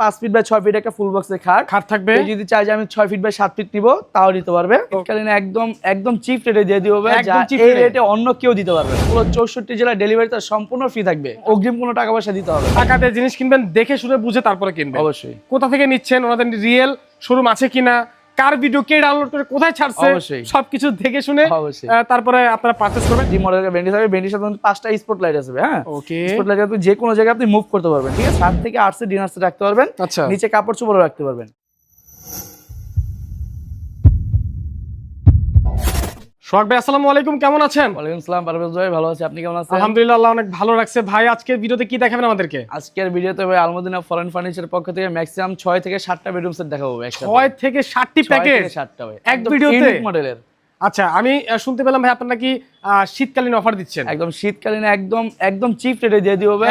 পাঁচ feet by ছয় fit একটা ফুল বক্সের খাট। খাট থাকবে? যদি চাই যে আমি ছয় ফিট বাই সাত ফিট নিবো তাও নিতে পারবে। শীতকালীন একদম একদম চিপ রেটে দিয়ে দিব এই রেটে অন্য কেউ দিতে পারবে। পুরো চৌষট্টি জেলায় ডেলিভারি তার সম্পূর্ণ ফ্রি থাকবে। অগ্রিম কোনো টাকা পয়সা দিতে হবে টাকা দিয়ে জিনিস কিনবেন দেখে শুনে বুঝে তারপরে কিনবে অবশ্যই। কোথা থেকে নিচ্ছেন ওনাদের রিয়েল শোরুম আছে কিনা? কার ভিডিও কে ডাউনলোড করে কোথায় ছাড়ছে অবশ্যই। সবকিছু দেখে শুনে অবশ্যই। তারপরে আপনারা পারচেস করবেন। জি মডেলের ভেন্ডি থাকবে ভেন্ডির সাথে পাঁচটা স্পট লাইট আসবে হ্যাঁ? ওকে স্পট লাইট আপনি যে কোনো জায়গায় আপনি মুভ করতে পারবেন ঠিক আছে? সাত থেকে আটশো ডিনার সেট রাখতে পারবেন আচ্ছা। নিচে কাপড় চোপড় রাখতে পারবেন। সোহাগ ভাই আসসালামু আলাইকুম কেমন আছেন? ওয়ালাইকুম আসসালাম পারভেজ ভাই ভালো আছে। আপনি কেমন আছেন? আলহামদুলিল্লাহ আল্লাহ অনেক ভালো রাখছে। ভাই আজকের ভিডিওতে কি দেখাবেন আমাদেরকে? আজকের ভিডিওতে ভাই আলমদিনা ফরেন ফার্নিচারের পক্ষ থেকে ম্যাক্সিমাম ছয় থেকে সাতটা বেডরুম সেট দেখাবো একসাথে। ছয় থেকে সাতটি প্যাকেট প্যাকেজ থেকে সাতটা ভাই। এক ভিডিওতে? মডেলের আচ্ছা আমি শুনতে পেলাম ভাই আপনার আহ, শীতকালীন অফার দিচ্ছেন। একদম শীতকালীন একদম একদম চিপ রেটে দিয়ে দিব ভাই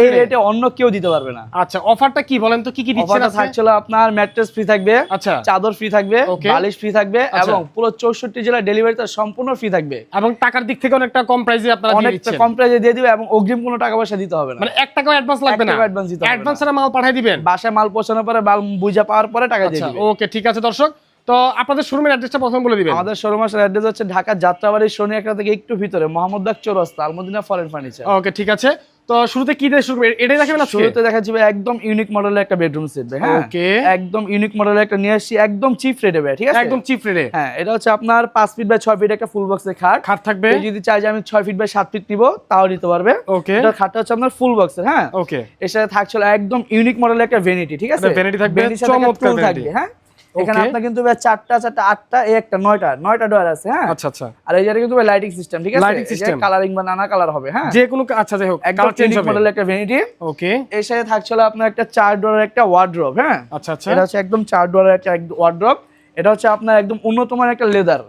এই রেটে অন্য কেউ দিতে পারবে না। আচ্ছা অফারটা কি বলেন তো কি কি দিচ্ছেন আজকে? থাকছিল আপনার ম্যাট্রেস ফ্রি থাকবে আচ্ছা। চাদর ফ্রি থাকবে বালিশ ফ্রি থাকবে আচ্ছা। এবং পুরো চৌষট্টি জেলা ডেলিভারি তার সম্পূর্ণ ফ্রি থাকবে। এবং টাকার দিক থেকে অনেকটা কম প্রাইসে আপনারা দিয়ে দিচ্ছেন। অনেকটা কম প্রাইসে দিয়ে দিবে এবং অগ্রিম কোনো টাকা পয়সা দিতে হবে না। মানে এক টাকাও অ্যাডভান্স লাগবে না। advance দিতে হবে। অ্যাডভান্স মাল পাঠিয়ে দিবেন। বাসায় মাল পৌঁছানোর পরে মাল বুঝা পাওয়ার পরে টাকা দিয়ে আচ্ছা ওকে ঠিক আছে দর্শক। তো আপনাদের শোরুমের অ্যাড্রেসটা প্রথম বলে দিবেন। আমাদের শোরুম আসার অ্যাড্রেস হচ্ছে ঢাকা যাত্রাবাড়ি শনি একটা থেকে একটু ভিতরে মোহাম্মদবাগ চৌরাস্তা আলমদিনা ফরেন ফার্নিচার। ওকে ঠিক আছে। তো শুরুতে কি দিয়ে শুরু? এটাই দেখাবেন আজকে? শুরুতে দেখাচ্ছি ভাই একদম ইউনিক মডেলের একটা বেডরুম সেট হ্যাঁ? Okay. একদম ইউনিক মডেলের একটা নিয়ে আসছি একদম চিপ রেটে ভাই ঠিক আছে? একদম চিপ রেটে হ্যাঁ এটা হচ্ছে আপনার পাঁচ ফিট বাই ছয় ফিট একটা ফুল বক্সের খাট। খাট থাকবে। যদি চাই যে আমি ছয় ফিট বাই সাত ফিট নিবো তাও নিতে পারবে। ওকে। এটা খাটটা হচ্ছে আপনার ফুল বক্সের হ্যাঁ? ওকে। এর সাথে থাকছিল একদম ইউনিক মডেলের একটা ভ্যানিটি ঠিক আছে? একটা থাকবে, চমৎকার থাকবে হ্যাঁ? এখানে আপনার কিন্তু ভাই চারটা চারটা আটটা এই একটা নয়টা নয়টা ডোয়ার আছে হ্যাঁ? আচ্ছা আচ্ছা। আর এই জায়গায় কিন্তু লাইটিং সিস্টেম ঠিক আছে? লাইটিং সিস্টেম কালারিং বা নানা কালার হবে হ্যাঁ? যে কোনো আচ্ছা যাই হোক কালার চেঞ্জ হবে। মডেলের একটা ভ্যানিটি ওকে এর সাথে থাকছিল আপনার একটা চার ডলার একটা ওয়ার্ড্রপ হ্যাঁ? আচ্ছা আচ্ছা। এটা হচ্ছে একদম চার ডোয়ারের একটা ওয়ার্ড্রপ এটা হচ্ছে আপনার একদম উন্নত মানের একটা লেদার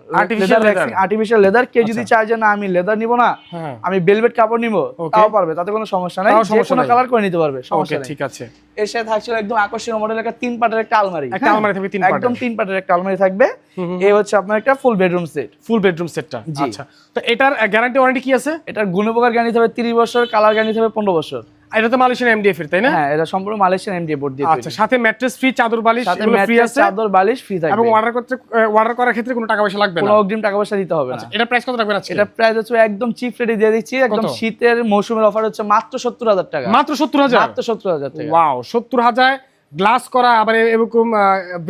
আর্টিফিশিয়াল লেদার কেউ যদি আচ্ছা। চায় যে না আমি লেদার নিব না হ্যাঁ। আমি বেলভেট কাপড় নিব তাও পারবে তাতে কোনো সমস্যা নাই। যে কোনো কালার করে নিতে পারবে সমস্যা ঠিক আছে। এর সাথে থাকছিল একদম আকর্ষণীয় মডেলের একটা তিন পাটের একটা আলমারি একটা হ্যাঁ? আলমারি থাকবে তিন একদম তিন পাটের একটা আলমারি থাকবে। এই হচ্ছে আপনার একটা full bedroom set full bedroom সেটটা। আচ্ছা। তো এটার গ্যারান্টি ওয়ারেন্টি কি আছে? এটার গুণপকার গ্যারান্টি হবে তিরিশ বছর কালার গ্যারান্টি হবে পনেরো বছর। আর এটা তো মালয়েশিয়ান এমডিএফ এর তাই না? হ্যাঁ এটা সম্পূর্ণ মালয়েশিয়ান এমডিএ বোর্ড দিয়ে আচ্ছা সাথে ম্যাট্রেস ফ্রি চাদর বালিশ এগুলো ফ্রি আছে? চাদর বালিশ ফ্রি এবং অর্ডার করতে অর্ডার করার ক্ষেত্রে কোনো টাকা পয়সা লাগবে কোনো না অগ্রিম টাকা পয়সা দিতে হবে না। আচ্ছা এটা প্রাইস কত রাখবেন আজকে? এটা প্রাইস হচ্ছে একদম চিপ রেটে দিয়ে দিচ্ছি। একদম শীতের মৌসুমের অফার হচ্ছে মাত্র সত্তর হাজার টাকা। মাত্র সত্তর হাজার? মাত্র সত্তর হাজার টাকা। ওয়াও সত্তর হাজার গ্লাস করা আবার এরকম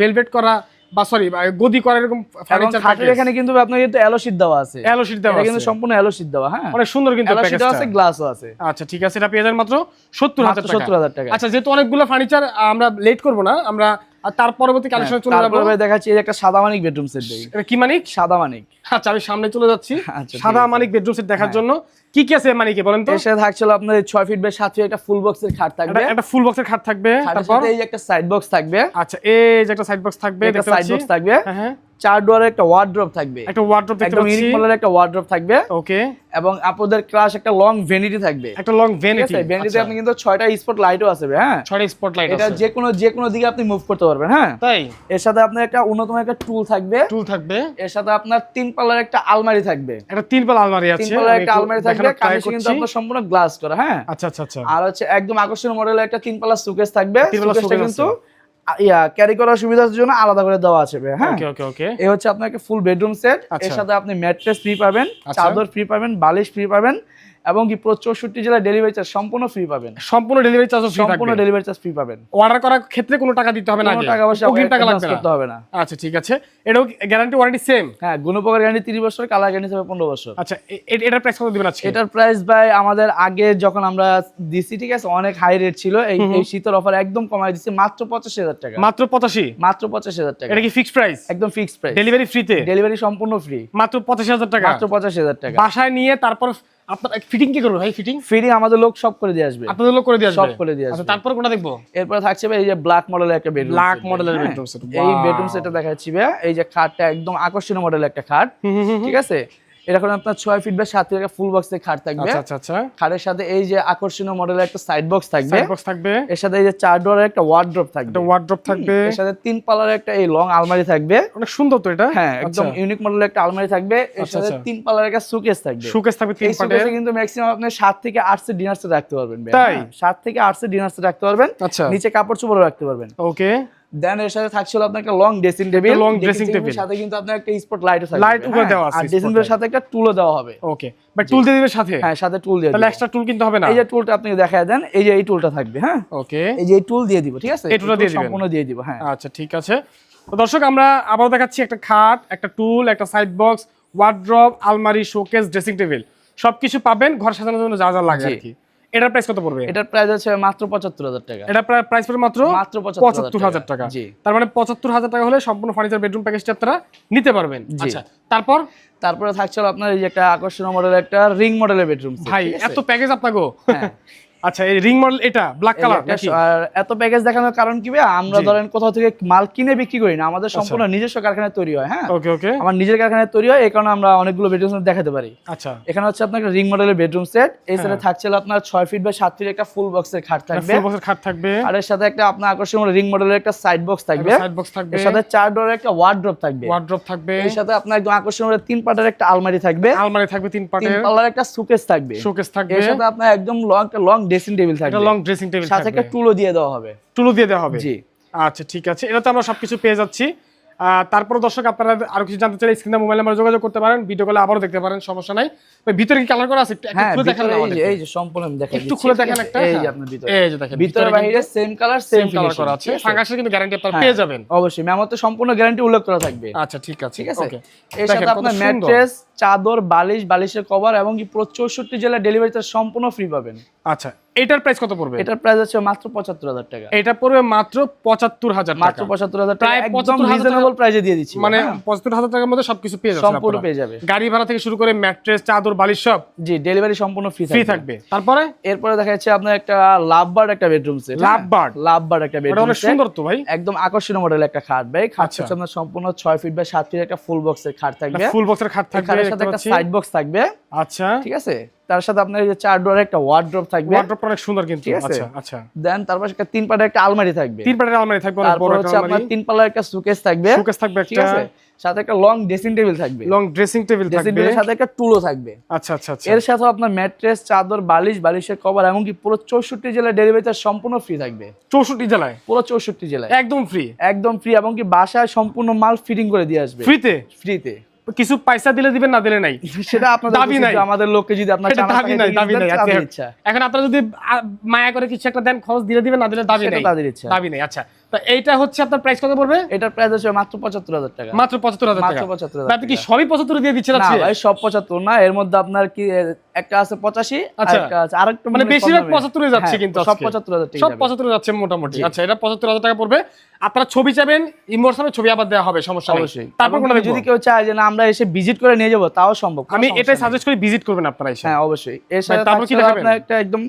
ভেলভেট করা বা সরি গদি করার এরকম ফার্নিচার থাকে। এখানে কিন্তু আপনার কিন্তু অ্যালো শীট দেওয়া আছে। অ্যালো শীট দেওয়া এটা কিন্তু সম্পূর্ণ অ্যালো শীট দেওয়া হ্যাঁ। অনেক সুন্দর কিন্তু অ্যালো শীট আছে গ্লাসও আছে। আচ্ছা ঠিক আছে এটা পেয়ে যাবেন মাত্র সত্তর হাজার মাত্র টাকা। সত্তর হাজার টাকা। আচ্ছা যেহেতু অনেকগুলো ফার্নিচার আমরা লেট করব না আমরা আর তার পরবর্তী কালেকশনে চলে যাব। ভাই দেখাচ্ছি একটা সাদা মানিক বেডরুম সেট এটা কি মানিক? সাদা মানিক। আচ্ছা আমি সামনে চলে যাচ্ছি। আচ্ছা, সাদা মানিক বেডরুম সেট দেখার হ্যাঁ। জন্য। কি কি আছে মানিকে বলেন তো? থাকছিল আপনার ছয় ফিট বাই সাত ফিট একটা ফুল বক্সের খাট থাকবে। একটা- ফুল বক্সের খাট থাকবে। তারপর? এই একটা সাইড বক্স থাকবে। আচ্ছা এই যে একটা সাইড বক্স থাকবে একটা সাইড বক্স থাকবে। হ্যাঁ হ্যাঁ। চার ডোয়ারের একটা ওয়ার্ড্রপ থাকবে। একটা ওয়ার্ড্রপ একদম ইউনিক মডেলের একটা ওয়ার্ড্রপ থাকবে। ওকে। এবং আপনাদের ক্লাস একটা লং ভ্যানিটি থাকবে। একটা লং ভ্যানিটি ভ্যানিটিতে আপনি কিন্তু ছয়টা স্পট লাইটও আছে হ্যাঁ? ছয়টা স্পটলাইট এটা যে কোনো যে কোনো দিকে আপনি মুভ করতে পারবেন হ্যাঁ? তাই? এর সাথে আপনার একটা উন্নতম একটা টুল থাকবে। টুল থাকবে। এর সাথে আপনার তিন পাল্লার একটা আলমারি থাকবে। একটা তিন পাল আলমারি তিন আছে। পাল্লার আমি একটা আলমারি থাকবে। কাছে কিন্তু আপনার সম্পূর্ণ গ্লাস করা হ্যাঁ? আচ্ছা আচ্ছা আচ্ছা। আর হচ্ছে একদম আকর্ষণীয় মডেলের একটা তিন পাল্লা সুকেস থাকবে। তিন পাল্লা কিন্তু ক্যারি করার সুবিধার জন্য আলাদা করে দেওয়া আছে হ্যাঁ ওকে ওকে ওকে এই হচ্ছে আপনাকে ফুল বেডরুম সেট এর আচ্ছা। সাথে আপনি ম্যাট্রেস ফ্রি পাবেন আচ্ছা। চাদর ফ্রি পাবেন বালিশ ফ্রি পাবেন এবং কি পুরো চৌষট্টি জেলায় ডেলিভারি চার্জ সম্পূর্ণ ফ্রি পাবেন। সম্পূর্ণ ডেলিভারি চার্জ সম্পূর্ণ ডেলিভারি চার্জ ফ্রি পাবেন। অর্ডার করার ক্ষেত্রে কোনো টাকা দিতে হবে না টাকা পয়সা টাকা লাগবে করতে হবে না। আচ্ছা ঠিক আছে। এটাও গ্যারান্টি ওয়ারেন্টি সেম হ্যাঁ গুণপকার গ্যারান্টি তিরিশ বছর কালার গ্যারান্টি হবে পনেরো বছর। আচ্ছা এটার প্রাইস কত দিবেন আজকে? এটার প্রাইস ভাই আমাদের আগে যখন আমরা দিছি ঠিক আছে অনেক হাই রেট ছিল এই এই শীতের অফার একদম কমাই দিচ্ছি মাত্র পঁচাশি হাজার টাকা। মাত্র পঁচাশি? মাত্র পঁচাশি হাজার টাকা। এটা কি ফিক্সড প্রাইস একদম ফিক্সড প্রাইস ডেলিভারি ফ্রিতে ডেলিভারি সম্পূর্ণ ফ্রি মাত্র পঁচাশি হাজার টাকা? মাত্র পঁচাশি হাজার টাকা। বাসায় নিয়ে তারপর আপনার ফিটিং কি করবে ভাই ফিটিং ফ্রি আমাদের লোক সব করে দিয়ে আসবে। আপনাদের লোক করে দিয়ে আসবে? সব করে দিয়ে আচ্ছা আসবে। তারপর কোনটা দেখব? এরপর থাকছে ভাই এই যে ব্ল্যাক মডেলের একটা বেডরুম এই. বেডরুম সেটটা দেখাচ্ছি ভাই এই যে খাটটা একদম আকর্ষণীয় মডেলের একটা খাট। ঠিক আছে? এরকম আপনার ছয় ফিট বা সাত ফিট একটা ফুল বক্সের খাট থাকবে। আচ্ছা আচ্ছা আচ্ছা। খাটের সাথে এই যে আকর্ষণীয় মডেলের একটা সাইড বক্স থাকবে। সাইড বক্স থাকবে। এর সাথে এই যে চার ডোরের একটা ওয়ার্ড্রপ থাকবে। একটা ওয়ার্ড্রপ থাকবে। এর সাথে তিন পাল্লার একটা এই লং আলমারি থাকবে। অনেক সুন্দর তো এটা। হ্যাঁ একদম ইউনিক মডেলের একটা আলমারি থাকবে। এর সাথে। তিন পাল্লার একটা সুকেস থাকবে। শোকেস থাকবে তিন এই কিন্তু ম্যাক্সিমাম আপনি সাত থেকে আট সেট ডিনার সেট রাখতে পারবেন তাই? হ্যাঁ, সাত থেকে আট সেট ডিনার সেট রাখতে পারবেন। আচ্ছা। নিচে কাপড় চোপড়ও রাখতে পারবেন। ওকে দেন এর সাথে থাকছিল আপনার একটা long dressing table long dressing table। সাথে কিন্তু আপনার একটা স্পট লাইটও থাকবে। উপরে হ্যাঁ, দেওয়া আছে, আর ড্রেসিং টেবিলের সাথে একটা টুলও দেওয়া হবে। ওকে বাট টুল দিয়ে দিবে সাথে? হ্যাঁ সাথে টুল দিয়ে তাহলে এক্সট্রা টুল কিনতে হবে না। এই যে টুলটা আপনি দেখায় দেন এই যে এই টুলটা থাকবে হ্যাঁ? ওকে এই যে এই টুল দিয়ে দিব ঠিক আছে? এই toolটা দিয়ে দিবেন। সম্পূর্ণ দিয়ে দিব হ্যাঁ। আচ্ছা ঠিক আছে। তো দর্শক আমরা আবারও দেখাচ্ছি একটা খাট একটা টুল একটা সাইড বক্স ওয়ার্ড্রপ আলমারি শোকেস ড্রেসিং টেবিল সবকিছু পাবেন ঘর সাজানোর জন্য যা যা লাগে আর কি। এটার প্রাইস কত পড়বে? এটার প্রাইস হচ্ছে মাত্র পঁচাত্তর হাজার টাকা। এটা প্রাইস পড়বে মাত্র মাত্র পঁচাত্তর হাজার টাকা। জি। তার মানে পঁচাত্তর হাজার টাকা হলে সম্পূর্ণ ফার্নিচার বেডরুম প্যাকেজটা আপনারা নিতে পারবেন। আচ্ছা তারপর? তারপরে থাকছিল আপনার এই যে একটা আকর্ষণীয় মডেল একটা রিং মডেলের বেডরুম ভাই এত প্যাকেজ আপনাকে হ্যাঁ। আচ্ছা এই রিং মডেল এটা ব্ল্যাক কালার আর এত প্যাকেজ দেখানোর কারণ কি আমরা ধরেন কোথাও থেকে মাল কিনে বিক্রি করি না আমাদের সম্পূর্ণ নিজস্ব কারখানায় তৈরি হয় হ্যাঁ? ওকে ওকে আমার নিজের কারখানায় তৈরি হয় এই কারণে আমরা অনেকগুলো বেডরুম সেট দেখাতে পারি। আচ্ছা। এখানে হচ্ছে আপনার রিং মডেলের বেডরুম সেট এই সেটে হ্যাঁ। আপনার ফিট ফিট একটা ফুল বক্সের খাট থাকবে। ফুল বক্সের খাট থাকবে। আর এর সাথে একটা আপনার আকর্ষণীয় রিং মডেলের একটা সাইড বক্স থাকবে। সাইড বক্স থাকবে। এর সাথে চার ডোরের একটা ওয়ার্ড্রপ থাকবে। ওয়ার্ড্রপ থাকবে। এর সাথে আপনার একদম আকর্ষণীয় তিন পাটের একটা আলমারি থাকবে। আলমারি থাকবে তিন তিন পার্টের পাল্লার একটা সুকেস থাকবে। শোকেস থাকবে। এর সাথে আপনার একদম লং লং ড্রেসিং টেবিল থাকবে। লং ড্রেসিং টেবিল সাথে একটা টুলও দিয়ে দেওয়া হবে। টুলু দিয়ে দেওয়া হবে? জি। আচ্ছা ঠিক আছে। এটা তো আমরা সবকিছু পেয়ে যাচ্ছি। তারপরে দর্শক আপনারা আরও কিছু জানতে চাইলে স্ক্রিনে মোবাইল নাম্বার যোগাযোগ করতে পারেন। ভিডিও কলে আবারও দেখতে পারেন সমস্যা নাই। ভিতরে কি কালার করা আছে? একটু হ্যাঁ খুলে দেখান এই যে এই যে সম্পূর্ণ দেখাই একটু খুলে দেখেন একটা। এই যে হ্যাঁ। আপনার ভিতরে। এই যে দেখেন ভিতরে বাইরে সেম কালার সেম কালার করা আছে। ফাঙ্গাসের কিন্তু গ্যারান্টি আপনারা হ্যাঁ। পেয়ে যাবেন। অবশ্যই। ম্যামতে সম্পূর্ণ গ্যারান্টি উল্লেখ করা থাকবে। আচ্ছা ঠিক আছে। ঠিক আছে? এর সাথে আপনার ম্যাট্রেস চাদর বালিশ বালিশের কভার এবং কি পুরো চৌষট্টি জেলা ডেলিভারিতে সম্পূর্ণ ফ্রি পাবেন। আচ্ছা এটার প্রাইস কত পড়বে? এটার প্রাইস হচ্ছে মাত্র পঁচাত্তর হাজার টাকা। এটা পড়বে মাত্র পঁচাত্তর হাজার মাত্র টাকা পঁচাত্তর হাজার টাকা প্রায় একদম রিজনেবল প্রাইসে দিয়ে দিচ্ছি। মানে হ্যাঁ। পঁচাত্তর হাজার টাকার মধ্যে সবকিছু পেয়ে যাবেন সম্পূর্ণ পেয়ে যাবে। গাড়ি ভাড়া থেকে শুরু করে ম্যাট্রেস চাদর বালিশ সব জি ডেলিভারি সম্পূর্ণ ফ্রি ফ্রি থাকবে। তারপরে? এরপরে দেখা যাচ্ছে আপনার একটা লাভ বার্ড একটা bedroom set love bird love bird একটা বেডরুম অনেক সেট সুন্দর তো ভাই। একদম আকর্ষণীয় মডেল একটা খাট। ভাই খাট আচ্ছা। হচ্ছে আপনার সম্পূর্ণ ছয় ফিট বা সাত ফিট একটা ফুল বক্সের খাট থাকবে। ফুল বক্সের খাট থাকবে। সাথে একটা। সাইড বক্স থাকবে। আচ্ছা। ঠিক আছে? তার সাথে আপনার এই যে চার ডোরের একটা ওয়ার্ড্রপ থাকবে। ওয়ার্ড্রপ অনেক সুন্দর কিন্তু। আচ্ছা আচ্ছা। দেন তারপর একটা তিন পাটের একটা আলমারি থাকবে। তিন পাটের আলমারি থাকবে অনেক বড় একটা আলমারি। তিন পাল্লার একটা সুকেস থাকবে। শোকেস থাকবে ঠিক একটা। আছে সাথে একটা লং ড্রেসিং টেবিল থাকবে। লং ড্রেসিং টেবিল ড্রেসিং থাকবে। টেবিলের সাথে একটা টুলও থাকবে। আচ্ছা আচ্ছা আচ্ছা। এর সাথে আপনার ম্যাট্রেস চাদর বালিশ বালিশের কভার এমনকি পুরো চৌষট্টি জেলার ডেলিভারি চার্জ সম্পূর্ণ ফ্রি থাকবে। চৌষট্টি জেলায়? পুরো চৌষট্টি জেলায়। একদম ফ্রি একদম ফ্রি এমনকি বাসায় সম্পূর্ণ মাল ফিটিং করে দিয়ে আসবে। ফ্রিতে ফ্রিতে কিছু পয়সা দিলে দিবেন না দিলে নাই। সেটা আপনার দাবি নাই। আমাদের লোককে যদি আপনার দাবি নাই দাবি নাই আচ্ছা, এখন আপনারা যদি মায়া করে কিছু একটা দেন খরচ দিলে দিবেন না দিলে দাবি নাই। সেটা দাবি নাই আচ্ছা। তা এইটা হচ্ছে আপনার প্রাইস কত পড়বে? এটার প্রাইস হচ্ছে মাত্র পঁচাত্তর হাজার টাকা। মাত্র পঁচাত্তর হাজার মাত্র টাকা। আপনি কি সবই পঁচাত্তর দিয়ে দিচ্ছেন না ভাই সব পঁচাত্তর না এর মধ্যে আপনার কি একটা আছে পঁচাশি আচ্ছা। আরেকটা আছে আরেকটু মানে বেশিরভাগ দামে। পঁচাত্তরে যাচ্ছে হ্যাঁ, কিন্তু সব আজকে। পঁচাত্তর হাজার টাকা সব যাচ্ছে মোটামুটি। আচ্ছা এটা পঁচাত্তর হাজার টাকা পড়বে। আপনারা ছবি চাবেন ইমোশনে ছবি আবার দেওয়া হবে সমস্যা নেই। অবশ্যই। তারপর কোনটা যদি কেউ চায় যে না আমরা এসে ভিজিট করে নিয়ে যাব তাও সম্ভব। আমি এটাই সাজেস্ট করি ভিজিট করবেন আপনারা এসে। হ্যাঁ অবশ্যই। এর সাথে তারপর কি দেখাবেন? একটা একদম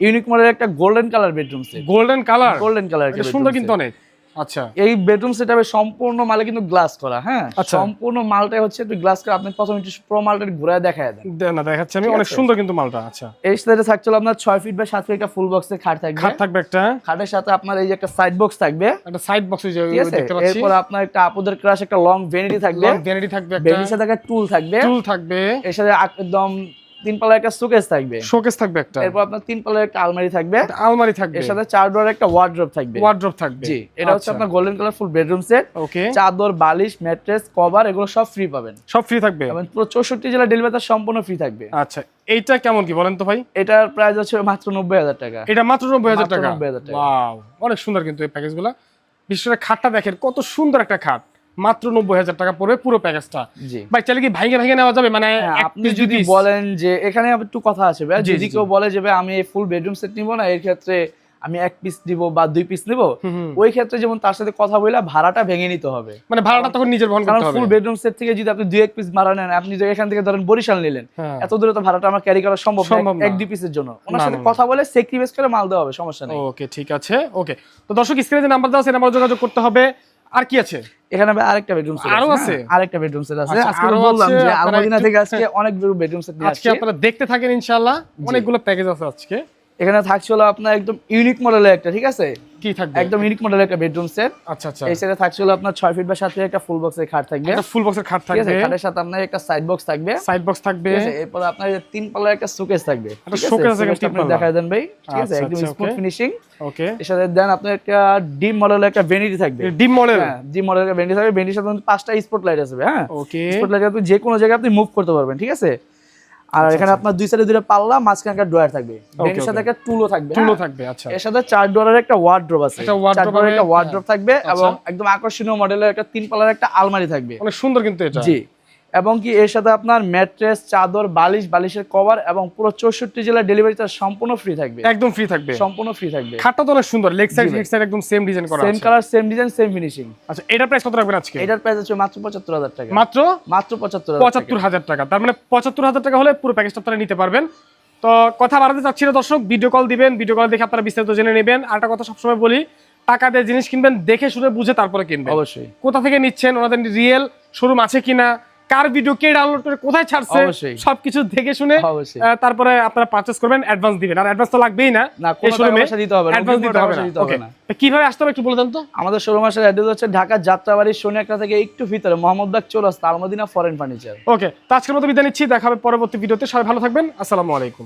ইউনিক মডেলের একটা golden colour bedroom set golden colour golden colour এটা সুন্দর কিন্তু অনেক। আচ্ছা। এই বেডরুম সেটআপে সম্পূর্ণ মালে কিন্তু গ্লাস করা হ্যাঁ? আচ্ছা। সম্পূর্ণ মালটাই হচ্ছে একটু গ্লাস করা আপনি প্রথমে একটু প্রো মালটা ঘুরে দেখায় দেন। না দেখাচ্ছি আমি। অনেক সুন্দর কিন্তু মালটা আচ্ছা। এর সাথে থাকছিল আপনার ফিট বা সাত ফিট একটা ফুল বক্সের খাট থাকবে। খাট থাকবে একটা। খাটের সাথে আপনার এই যে একটা সাইড বক্স থাকবে। একটা সাইড বক্স দেখতে পাচ্ছি। এরপর আপনার একটা আপুদের ক্রাশ একটা লং ভেনিটি থাকবে। ভ্যানিটি থাকবে একটা। ভেনিটির সাথে একটা টুল থাকবে। টুল থাকবে। এর সাথে একদম তিন পাল্লার একটা সুকেস থাকবে। শোকেস থাকবে একটা। এরপর আপনার তিন পাল্লার একটা আলমারি থাকবে। আলমারি থাকবে। এর সাথে চার ডোর একটা ওয়ার্ড্রপ থাকবে। ওয়ার্ড্রপ থাকবে। জি এটা হচ্ছে আপনার golden colour full bedroom set okay চাদর বালিশ ম্যাট্রেস কভার এগুলো সব ফ্রি পাবেন। সব ফ্রি থাকবে। এবং পুরো চৌষট্টি জেলা ডেলিভারি সম্পূর্ণ ফ্রি থাকবে। আচ্ছা এইটা কেমন কি বলেন তো ভাই? এটার প্রাইস হচ্ছে মাত্র নব্বই হাজার টাকা। এটা মাত্র নব্বই হাজার মাত্র টাকা? 90,000 টাকা। ওয়াও অনেক সুন্দর কিন্তু এই প্যাকেজগুলো বিশেষ করে খাটটা দেখেন কত সুন্দর একটা খাট। মাত্র নব্বই হাজার টাকা পড়বে পুরো প্যাকেজটা। ভাই চাইলে কি ভাইঙ্গে ভাইঙ্গে নেওয়া যাবে? মানে হ্যাঁ, আপনি যদি বলেন যে এখানে একটু কথা আছে ভাই যদি কেউ বলে যে ভাই আমি ফুল বেডরুম সেট নিব না এর ক্ষেত্রে আমি এক পিস নিব বা দুই পিস নিব। ওই ক্ষেত্রে যেমন তার সাথে কথা বলে ভাড়াটা ভেঙে নিতে হবে। মানে ভাড়াটা তখন নিজের বহন করতে হবে। ফুল বেডরুম সেট থেকে যদি আপনি দুই এক পিস ভাড়া নেন আপনি যদি এখান থেকে ধরেন বরিশাল নিলেন হ্যাঁ। এত দূরে তো ভাড়াটা আমার ক্যারি করা সম্ভব না এক- দুই পিসের জন্য। ওনার সাথে। কথা বলে সেক্রিফাইস করে মাল দেওয়া হবে সমস্যা নেই। ওকে ঠিক আছে ওকে। তো দর্শক স্ক্রিনে যে নাম্বার দেওয়া আছে নাম্বার যোগাযোগ করতে হবে। আর কি আছে? এখানে আরেকটা বেডরুম সেট আরও আছে? হ্যাঁ, আরেকটা বেডরুম সেট আছে। আচ্ছা, আজকে বললাম যে আলমদিনা থেকে আজকে অনেকগুলো বেডরুম সেট নিয়ে আজকে আপনারা দেখতে থাকেন ইনশাআল্লাহ। অনেকগুলো প্যাকেজ আছে আজকে। এখানে থাকছে হলো আপনার একদম ইউনিক মডেলের একটা ঠিক আছে? কি থাকবে? একদম ইউনিক মডেলের একটা বেডরুম সেট আচ্ছা আচ্ছা। এই সেটে থাকছে হলো আপনার ছয় ফিট বা সাত ফিট একটা ফুল বক্সের খাট থাকবে। একটা ফুল বক্সের খাট থাকবে। খাটের সাথে আপনার একটা সাইড বক্স থাকবে। সাইড বক্স থাকবে। এরপরে আপনার যে তিন পাল্লার একটা শোকেস থাকবে। একটা ঠিক আছে? showcase আছে, Showcase টা তিন আপনি পাল্লা। দেখায় দেন ভাই। ঠিক আছে আচ্ছা, একদম স্মুথ ফিনিশিং ওকে এর সাথে দেন আপনার একটা ডিম মডেলের একটা ভেনিটি থাকবে। ডিম মডেল হ্যাঁ ডিম মডেলের একটা ভেনিটি থাকবে। ভেনিটির সাথে পাঁচটা স্পট লাইট আসবে হ্যাঁ। ওকে স্পট লাইট আপনি যে কোনো জায়গায় আপনি মুভ করতে পারবেন ঠিক আছে? আর এখানে আপনার দুই সাইডে দুইটা পাল্লা মাঝখানে একটা ড্রয়ার থাকবে। এর সাথে একটা টুলও থাকবে টুলও হ্যাঁ? থাকবে আচ্ছা। এর সাথে চার ডলারের একটা ওয়ার্ড্রোব আছে। একটা চার ডলারের একটা হবে, থাকবে এবং আচ্ছা। একদম আকর্ষণীয় মডেলের একটা তিন পাল্লার একটা আলমারি থাকবে। অনেক সুন্দর কিন্তু এটা। জি। এবং কি এর সাথে আপনার ম্যাট্রেস চাদর বালিশ বালিশের কভার এবং পুরো চৌষট্টি জেলার ডেলিভারি চার্জ সম্পূর্ণ ফ্রি থাকবে। একদম ফ্রি থাকবে। সম্পূর্ণ ফ্রি থাকবে। খাটটা তো অনেক সুন্দর লেগ সাইড। হেড সাইড একদম সেম ডিজাইন করা same colour same design same finishing আচ্ছা এটার প্রাইস কত রাখবেন আজকে? এটার প্রাইস হচ্ছে মাত্র পঁচাত্তর হাজার টাকা। মাত্র? মাত্র পঁচাত্তর পঁচাত্তর হাজার টাকা। তার মানে পঁচাত্তর হাজার টাকা হলে পুরো প্যাকেজটা আপনারা নিতে পারবেন। তো কথা বাড়াতে চাচ্ছি না দর্শক ভিডিও কল দিবেন ভিডিও কল দেখে আপনারা বিস্তারিত জেনে নেবেন। আর একটা কথা সবসময় বলি টাকা দিয়ে জিনিস কিনবেন দেখে শুনে বুঝে তারপরে কিনবেন। অবশ্যই। কোথা থেকে নিচ্ছেন ওনাদের রিয়েল শোরুম আছে কিনা? কার ভিডিও কে ডাউনলোড করে কোথায় ছাড়ছে সবকিছু দেখে শুনে তারপরে আপনারা পারচেজ করবেন অ্যাডভান্স দিবেন। আর অ্যাডভান্স তো লাগবেই না না, এই শোরুমে দিতে হবে অ্যাডভান্স দিতে হবে পয়সা না দিতে হবে ওকে কীভাবে আসতে হবে একটু বলে দেন তো। আমাদের শোরুম আসার অ্যাড্রেস হচ্ছে ঢাকা যাত্রাবাড়ি সোনিয়াকা থেকে একটু ভিতরে মোহাম্মদবাগ চৌরাস্তা আলমদিনা ফরেন ফার্নিচার ওকে তো আজকের মতো বিদায় নিচ্ছি দেখা হবে পরবর্তী ভিডিওতে সবাই ভালো থাকবেন আসসালামু আলাইকুম।